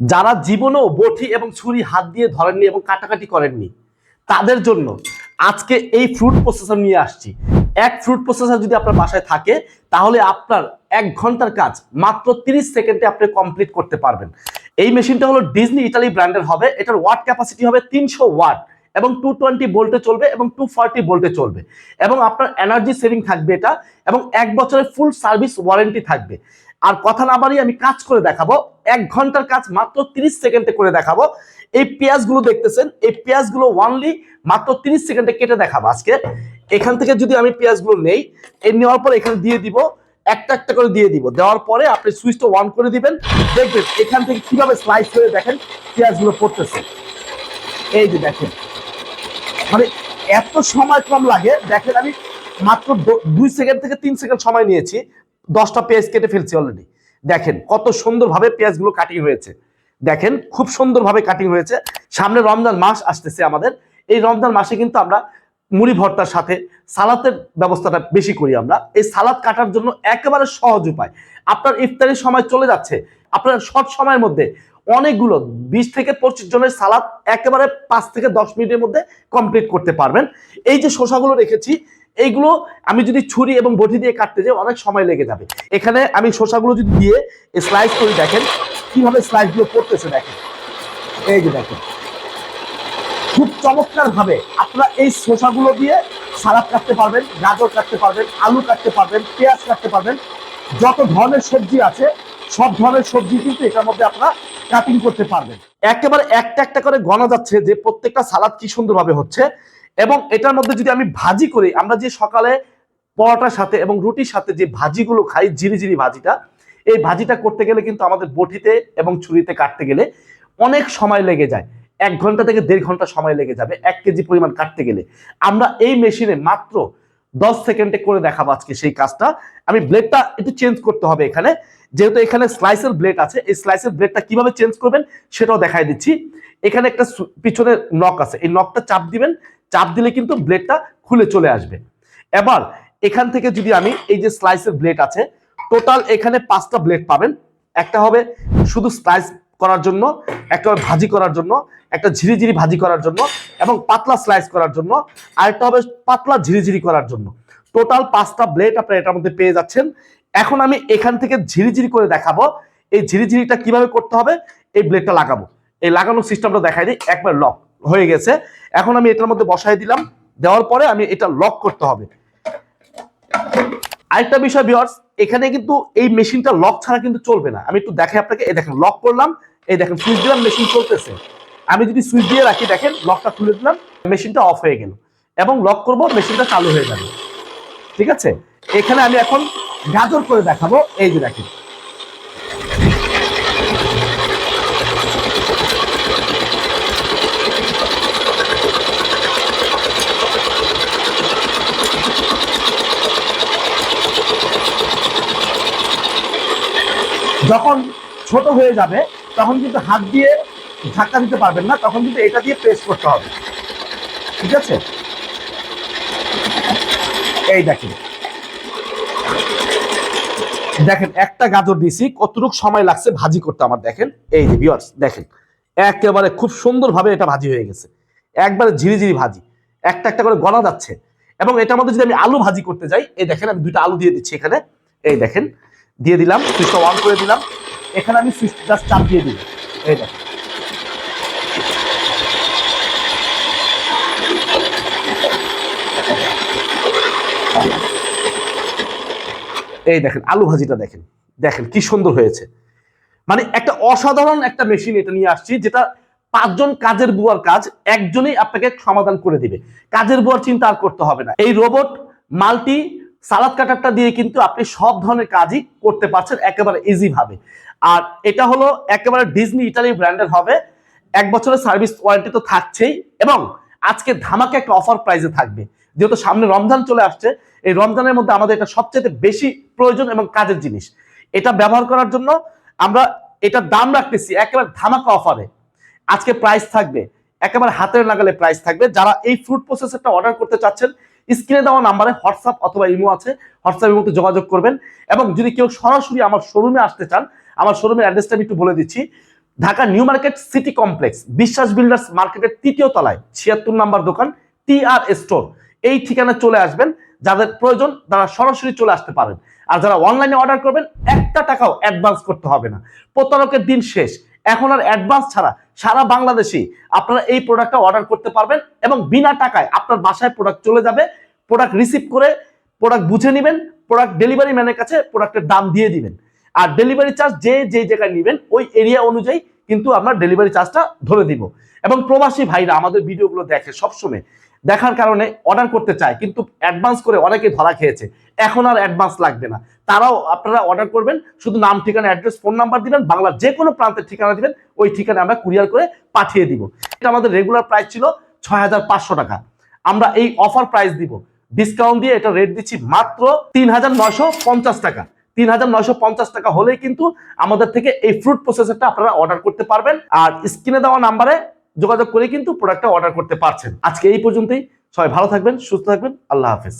যারা জীবনেও বটি এবং ছুরি হাত দিয়ে ধরেননি এবং কাটাকাটি করেননি, তাদের জন্য আজকে এই ফ্রুট প্রসেসর নিয়ে আসছি। এক ফ্রুট প্রসেসর যদি আপনার বাসায় থাকে, তাহলে আপনার এক ঘণ্টার কাজ মাত্র 30 সেকেন্ডে আপনি কমপ্লিট করতে পারবেন। এই মেশিনটা হলো ডিজনি ইটালি ব্র্যান্ডের হবে, এটার ওয়াট ক্যাপাসিটি হবে তিনশো ওয়াট এবং টু টোয়েন্টি ভোল্টে চলবে এবং টু ফর্টি ভোল্টে চলবে এবং আপনার এনার্জি সেভিং থাকবে এটা এবং এক বছরের ফুল সার্ভিস ওয়ারেন্টি থাকবে। আর কথা না বাড়িয়ে আমি কাজ করে দেখাবো। এক ঘণ্টার কাজ মাত্র 30 সেকেন্ডে করে দেখাবো। এই পেঁয়াজগুলো দেখতেছেন, এই পেঁয়াজগুলো ওয়ানলি মাত্র 30 সেকেন্ডে কেটে দেখাবো আজকে। এখান থেকে যদি আমি পেঁয়াজগুলো নেই, এই নেওয়ার পর এখানে দিয়ে দিব, একটা একটা করে দিয়ে দিব। দেওয়ার পরে আপনি সুইচটা অন করে দিবেন। দেখবেন এখান থেকে কীভাবে স্লাইস করে দেখেন পেঁয়াজগুলো পড়তেছে। এই যে দেখেন। মানে এত সময় কম লাগে। দেখেন আমি মাত্র দুই সেকেন্ড থেকে তিন সেকেন্ড সময় নিয়েছি। দশটা পেঁয়াজ কেটে ফেলছি অলরেডি দেখেন, কত সুন্দরভাবে পেঁয়াজগুলো কাটিং হয়েছে। দেখেন, খুব সুন্দরভাবে কাটিং হয়েছে। সামনে রমজান মাস আসতেছে আমাদের। এই রমজান মাসে কিন্তু আমরা মুড়ি ভর্তার সাথে সালাতের ব্যবস্থাটা বেশি করি আমরা। এই সালাদ কাটার জন্য একেবারে সহজ উপায়। আপনার ইফতারির সময় চলে যাচ্ছে। আপনার শর্ট সময়ের মধ্যে অনেকগুলো বিশ থেকে পঁচিশ জনের সালাদ একেবারে পাঁচ থেকে দশ মিনিটের মধ্যে কমপ্লিট করতে পারবেন। এই যে শসাগুলো রেখেছি এইগুলো আমি যদি ছুরি এবং বটি দিয়ে কাটতে যাই, অনেক সময় লেগে যাবে। এখানে আমি শসাগুলো যদি দিয়ে স্লাইস করে, দেখেন কীভাবে স্লাইসগুলো পড়তেছে, দেখেন। এই যে দেখেন। খুব চমৎকার ভাবে আপনারা এই শসাগুলো দিয়ে সালাদ কাটতে পারবেন, গাজর কাটতে পারবেন, আলু কাটতে পারবেন, পেঁয়াজ কাটতে পারবেন। যত ধরনের সবজি আছে, সব ধরনের সবজি কিন্তু এটার মধ্যে আপনারা কাটিং করতে পারবেন। একেবারে একটা একটা করে গণা যাচ্ছে যে প্রত্যেকটা সালাদ কি সুন্দরভাবে হচ্ছে। এবং এটার মধ্যে যদি আমি ভাজি করি, আমরা যে সকালে পরোটার সাথে এবং রুটির সাথে যে ভাজিগুলো খাই, ঝিরি ঝিরি ভাজিটা, এই ভাজিটা করতে গেলে কিন্তু আমাদের বটিতে এবং ছুরিতে কাটতে গেলে অনেক সময় লেগে যায়। এক ঘণ্টা থেকে দেড় ঘণ্টা সময় লেগে যাবে এক কেজি পরিমাণ কাটতে গেলে। আমরা এই মেশিনে মাত্র দশ সেকেন্ডে করে দেখাবো আজকে সেই কাজটা। আমি ব্লেডটা একটু চেঞ্জ করতে হবে এখানে। যেহেতু এখানে স্লাইসের ব্লেড আছে, এই স্লাইসের ব্লেডটা কীভাবে চেঞ্জ করবেন সেটাও দেখাই দিচ্ছি। এখানে একটা পিছনে নক আছে, এই নকটা চাপ দিবেন। চাপ দিলে কিন্তু ব্লেডটা খুলে চলে আসবে। এবার এখান থেকে যদি আমি এই যে স্লাইসের ব্লেড আছে টোটাল এখানে পাঁচটা ব্লেড পাবেন। একটা হবে শুধু স্লাইস করার জন্য, একটা হবে ভাজি করার জন্য, একটা ঝিরিঝিরি ভাজি করার জন্য এবং পাতলা স্লাইস করার জন্য, আরেকটা হবে পাতলা ঝিরিঝিরি করার জন্য। টোটাল পাঁচটা ব্লেড আপনারা এটার মধ্যে পেয়ে যাচ্ছেন। এখন আমি এখান থেকে ঝিরিঝিরি করে দেখাবো, এই ঝিরিঝিরিটা কীভাবে করতে হবে, এই ব্লেডটা লাগাবো। এই লাগানোর সিস্টেমটা দেখাই দিই, একবার লক হয়ে গেছে। এখন আমি এটার মধ্যে বসাই দিলাম। দেওয়ার পরে আমি এটা লক করতে হবে। আরেকটা বিষয় বিয়ার্স এখানে কিন্তু এই মেশিনটা লক ছাড়া কিন্তু চলবে না। আমি একটু দেখাই আপনাকে। এই দেখেন লক করলাম। এই দেখেন সুইচ দিলাম মেশিন চলতেছে। আমি যদি সুইচ দিয়ে রাখি, দেখেন লকটা খুলে দিলাম। মেশিনটা অফ হয়ে গেল। এবং লক করব মেশিনটা চালু হয়ে যাবে। ঠিক আছে? এখানে আমি এখন গাজর করে দেখাবো। এই যে দেখেন যখন ছোট হয়ে যাবে, তখন কিন্তু হাত দিয়ে ধাক্কা দিতে পারবেন না, তখন কিন্তু এটা দিয়ে প্রেস করতে হবে। ঠিক আছে? এই দেখেন। দেখেন, একটা গাজর দিয়েছি কতটুকু সময় লাগছে ভাজি করতে আমার দেখেন? এই যে ভিউয়ার্স দেখেন। একেবারে খুব সুন্দরভাবে এটা ভাজি হয়ে গেছে। একবারে ঝিরিঝিরি ভাজি। একটা একটা করে গলা যাচ্ছে। এবং এটার মধ্যে যদি আমি আলু ভাজি করতে যাই, এই দেখেন, আমি দুইটা আলু দিয়ে দিচ্ছি এখানে। এই দেখেন দিয়ে দিলাম সুইচটা অন করে দিলাম। এখানে আমি সুইচ জাস্ট চাপ দিয়ে দিই। এই দেখেন এই দেখেন, আলু ভাজিটা দেখেন। দেখেন, কি সুন্দর হয়েছে। মানে একটা অসাধারণ একটা মেশিন এটা নিয়ে আসছি, যেটা পাঁচজন কাজের বুয়ার কাজ, একজনেই আপনাকে সমাধান করে দিবে। কাজের বুয়ার চিন্তা আর করতে হবে না। এই রোবট মাল্টি সালাদ কাটারটা দিয়ে কিন্তু আপনি সব ধরনের কাজই করতে পারছেন একেবারে ইজি ভাবে। আর এটা হলো একেবারে ডিজনি ইটালি ব্র্যান্ডের হবে। এক বছরের সার্ভিস ওয়ারেন্টি তো থাকছেই এবং আজকে ধামাকে একটা অফার প্রাইসে থাকবে। যেহেতু সামনে রমজান চলে আসছে, এই রমজানের মধ্যে আমাদের এটা সবচেয়ে বেশি প্রয়োজন এবং কাজের জিনিস। এটা ব্যবহার করার জন্য আমরা এটার দাম রাখতেছি একেবারে ধামাকা অফারে আজকে প্রাইস থাকবে, একেবারে হাতের নাগালে প্রাইস থাকবে। যারা এই ফ্রুট প্রসেসরটা অর্ডার করতে চাচ্ছেন স্ক্রিনে দেওয়া নাম্বারে হোয়াটসঅ্যাপ অথবা ইমো আছে। হোয়াটসঅ্যাপ ইমোতে যোগাযোগ করবেন। এবং যদি কেউ সরাসরি আমার শোরুমে আসতে চান, আমার শোরুমের অ্যাড্রেসটা আমি একটু বলে দিচ্ছি। Dhaka new market city complex, Biswas builders মার্কেটের তৃতীয় তলায়, ছিয়াত্তর নাম্বার দোকান, টি আর স্টোর। এই ঠিকানায় চলে আসবেন। যাদের প্রয়োজন, তারা সরাসরি চলে আসতে পারেন। আর যারা অনলাইনে অর্ডার করবেন, একটা টাকাও অ্যাডভান্স করতে হবে না। প্রতারকের দিন শেষ। এখন আর অ্যাডভান্স ছাড়া সারা বাংলাদেশে আপনারা এই প্রোডাক্টটা অর্ডার করতে পারবেন এবং বিনা টাকায় আপনার বাসায় প্রোডাক্ট চলে যাবে প্রোডাক্ট রিসিভ করে প্রোডাক্ট বুঝে নেবেন প্রোডাক্ট ডেলিভারি ম্যানের কাছে প্রোডাক্টের দাম দিয়ে দিবেন। আর ডেলিভারি চার্জ যে যে জায়গায় নেবেন, ওই এরিয়া অনুযায়ী কিন্তু আমরা ডেলিভারি চার্জটা ধরে দিব এবং প্রবাসী ভাইরা আমাদের ভিডিওগুলো দেখে সবসময় দেখার কারণে অর্ডার করতে চায়, কিন্তু অ্যাডভান্স করে অনেকে ধরা খেয়েছে। এখন আর অ্যাডভান্স লাগবে না। তারাও আপনারা অর্ডার করবেন, শুধু নাম, ঠিকানা অ্যাড্রেস ফোন নাম্বার দিবেন, বাংলার যে কোনো প্রান্তের ঠিকানা দিবেন, ওই ঠিকানা আমরা কুরিয়ার করে পাঠিয়ে দিব। এটা আমাদের রেগুলার প্রাইস ছিল ছয় হাজার পাঁচশো টাকা। আমরা এই অফার প্রাইস দিব। ডিসকাউন্ট দিয়ে এটা রেট দিচ্ছি মাত্র তিন হাজার নয়শো পঞ্চাশ টাকা। তিন হাজার নয়শো পঞ্চাশ টাকা হলেই কিন্তু আমাদের থেকে এই ফ্রুট প্রসেসরটা আপনারা অর্ডার করতে পারবেন। আর স্ক্রিনে দেওয়া নাম্বারে যোগাযোগ করে কিন্তু প্রোডাক্টটা অর্ডার করতে পারছেন। আজকে এই পর্যন্তই। সবাই ভালো থাকবেন, সুস্থ থাকবেন। আল্লাহ হাফেজ।